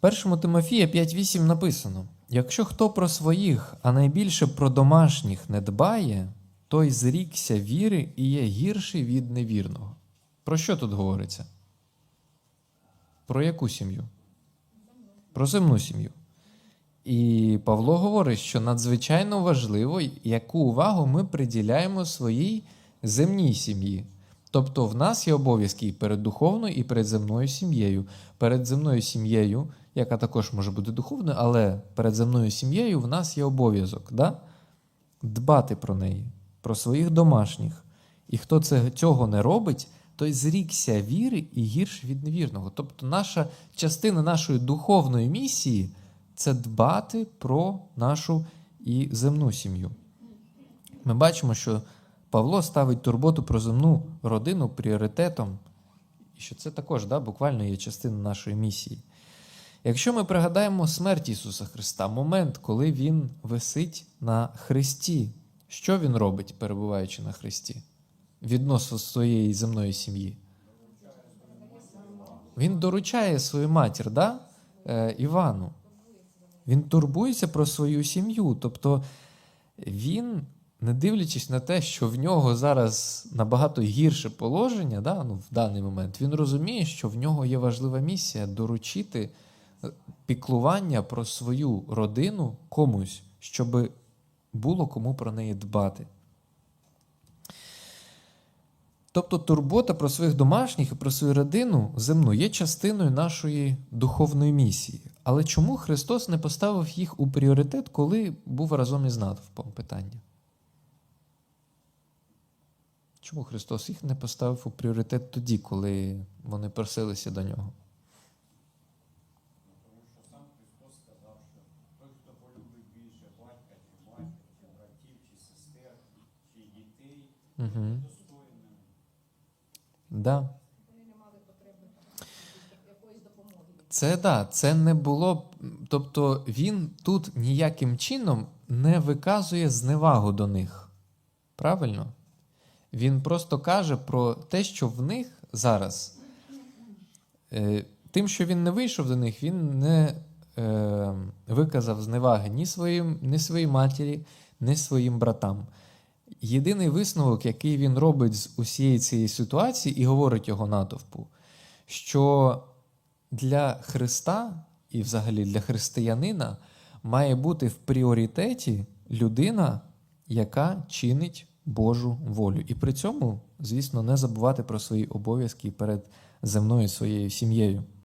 першому Тимофія 5.8 написано: якщо хто про своїх, а найбільше про домашніх не дбає, той зрікся віри і є гірший від невірного. Про що тут говориться? Про яку сім'ю? Про земну сім'ю. І Павло говорить, що надзвичайно важливо, яку увагу ми приділяємо своїй земній сім'ї. Тобто в нас є обов'язки і перед духовною, і перед земною сім'єю. Перед земною сім'єю, яка також може бути духовною, але перед земною сім'єю в нас є обов'язок да? дбати про неї, про своїх домашніх. І хто це, цього не робить, той зрікся віри і гірш від невірного. Тобто, наша частина нашої духовної місії це дбати про нашу і земну сім'ю. Ми бачимо, що Павло ставить турботу про земну родину пріоритетом, і що це також да, буквально є частина нашої місії. Якщо ми пригадаємо смерть Ісуса Христа, момент, коли Він висить на Христі, що Він робить, перебуваючи на Христі, відносно своєї земної сім'ї? Він доручає свою матір, да? е, Івану. Він турбується про свою сім'ю. Тобто він, не дивлячись на те, що в нього зараз набагато гірше положення, да, ну, в даний момент, він розуміє, що в нього є важлива місія доручити піклування про свою родину комусь, щоб було кому про неї дбати. Тобто турбота про своїх домашніх і про свою родину земну є частиною нашої духовної місії. Але чому Христос не поставив їх у пріоритет, коли був разом із натовпом? Питання. Чому Христос їх не поставив у пріоритет тоді, коли вони просилися до нього? Угу. Да. Це да, це не було. Тобто він тут ніяким чином не виказує зневагу до них. Правильно? Він просто каже про те, що в них зараз. Е, тим, що він не вийшов до них, він не е, виказав зневаги ні, своїм, ні своїй матері, ні своїм братам. Єдиний висновок, який він робить з усієї цієї ситуації, і говорить його натовпу, що для Христа і взагалі для християнина має бути в пріоритеті людина, яка чинить Божу волю. І при цьому, звісно, не забувати про свої обов'язки перед земною своєю сім'єю.